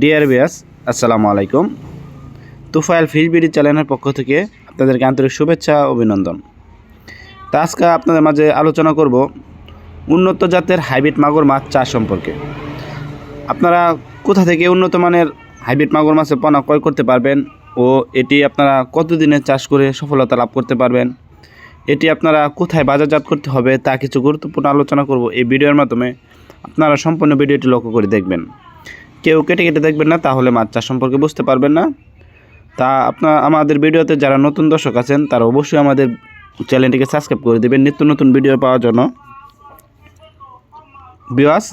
Deer বিয়াস আসসালামু আলাইকুম। Tufail fish BD চ্যানেলের পক্ষ থেকে আপনাদেরকে আন্তরিক শুভেচ্ছা, অভিনন্দন। তা আজকে আপনাদের মাঝে আলোচনা করব উন্নত জাতের হাইব্রিড মাগুর মাছ চাষ সম্পর্কে। আপনারা কোথা থেকে উন্নত মানের হাইব্রিড মাগুর মাছের পোনা ক্রয় করতে পারবেন ও এটি আপনারা কতদিনে চাষ করে সফলতা লাভ করতে পারবেন? এটি আপনারা কোথায় বাজারজাত করতে হবে তা কিছু গুরুত্বপূর্ণ আলোচনা করব এই ভিডিওর মাধ্যমে। আপনারা সম্পূর্ণ ভিডিওটি লক্ষ্য করে দেখবেন। কেউ কেটে কেটে দেখবেন না, তাহলে মাছ চাষ সম্পর্কে বুঝতে পারবেন না। তা আপনার, আমাদের ভিডিওতে যারা নতুন দর্শক আছেন, তারা অবশ্যই আমাদের চ্যানেলটিকে সাবস্ক্রাইব করে দেবেন নিত্য নতুন ভিডিও পাওয়ার জন্য। বিওয়াস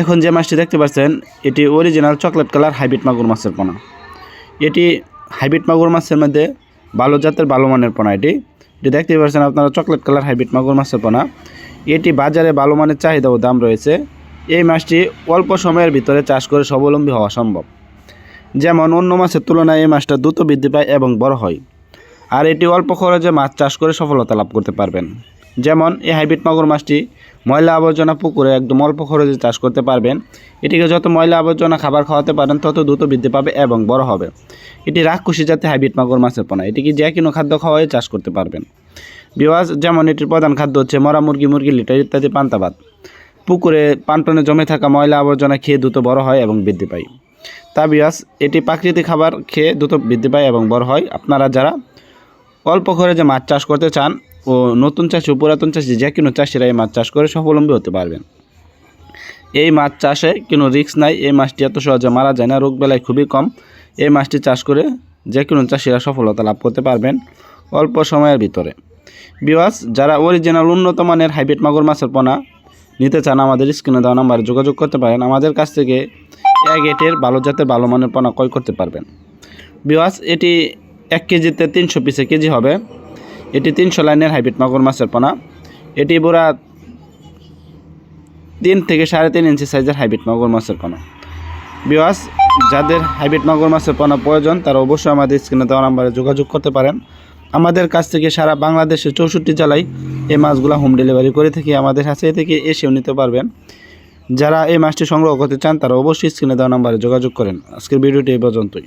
এখন যে মাছটি দেখতে পাচ্ছেন, এটি অরিজিনাল চকলেট কালার হাইব্রিড মাগুর মাছের পোনা। এটি হাইব্রিড মাগুর মাছের মধ্যে ভালো জাতের, ভালো মানের পোনা এটি। এটি দেখতে পাচ্ছেন আপনারা চকলেট কালার হাইব্রিড মাগুর মাছের পোনা। এটি বাজারে ভালো মানের চাহিদা ও দাম রয়েছে। এই মাছটি অল্প সময়ের ভিতরে চাষ করে স্বাবলম্বী হওয়া সম্ভব। যেমন, অন্য মাছের তুলনায় এই মাছটা দ্রুত বৃদ্ধি পায় এবং বড় হয়। আর এটি অল্প খরচে মাছ চাষ করে সফলতা লাভ করতে পারবেন। যেমন, এই হাইব্রিড মাগুর মাছটি ময়লা আবর্জনা পুকুরে একদম অল্প খরচে চাষ করতে পারবেন। এটিকে যত ময়লা আবর্জনা খাবার খাওয়াতে পারেন, তত দ্রুত বৃদ্ধি পাবে এবং বড় হবে। এটি রাক্ষসী জাতে হাইব্রিড মাগুর মাছের পোনা। এটিকে যে কোনো খাদ্য খাওয়াই চাষ করতে পারবেন। বিওয়াজ যেমন, এটির প্রধান খাদ্য হচ্ছে মরা মুরগি মুরগি লিটার ইত্যাদি পান্তাবাদ পুকুরে পান্টনে জমে থাকা ময়লা আবর্জনা খেয়ে দ্রুত বড় হয় এবং বৃদ্ধি পায়। তা বিয়াস এটি প্রাকৃতিক খাবার খেয়ে দ্রুত বৃদ্ধি পায় এবং বড় হয়। আপনারা যারা অল্প খরচে মাছ চাষ করতে চান ও নতুন চাষি ও পুরাতন চাষি যে কোনো চাষিরা এই মাছ চাষ করে স্বাবলম্বী হতে পারবেন। এই মাছ চাষে কোনো রিস্ক নাই, এই মাছটি এত সহজে মারা যায় না, রোগ বেলায় খুবই কম। এই মাছটি চাষ করে যে কোনো চাষিরা সফলতা লাভ করতে পারবেন অল্প সময়ের ভিতরে। বিওয়াস, যারা অরিজিনাল উন্নত মানের হাইব্রিড মাগুর মাছের পোনা নিতে চান, আমাদের স্ক্রিনে দেওয়া নাম্বারে যোগাযোগ করতে পারেন। আমাদের কাছ থেকে এক এটের ভালো জাতের, ভালো মানের পোনা ক্রয় করতে পারবেন। বিওয়াস এটি এক কেজিতে তিনশো পিসে কেজি হবে। এটি তিনশো লাইনের হাইব্রিড মাগুর মাছের পোনা। এটি পুরা তিন থেকে সাড়ে তিন ইঞ্চি সাইজের হাইব্রিড মাগুর মাছের পোনা। বিওয়াস যাদের হাইব্রিড মাগুর মাছের পোনা প্রয়োজন, তারা অবশ্যই আমাদের স্ক্রিনে দেওয়া নাম্বারে যোগাযোগ করতে পারেন। আমাদের কাছ থেকে সারা বাংলাদেশে চৌষট্টি জেলায় এই মাছগুলো হোম ডেলিভারি করে থাকি। আমাদের কাছে থেকে এসেও নিতে পারবেন। যারা এই মাছটি সংগ্রহ করতে চান, তারা অবশ্যই স্ক্রিনে দেওয়া নাম্বারে যোগাযোগ করেন। আজকের ভিডিওটি এই পর্যন্তই।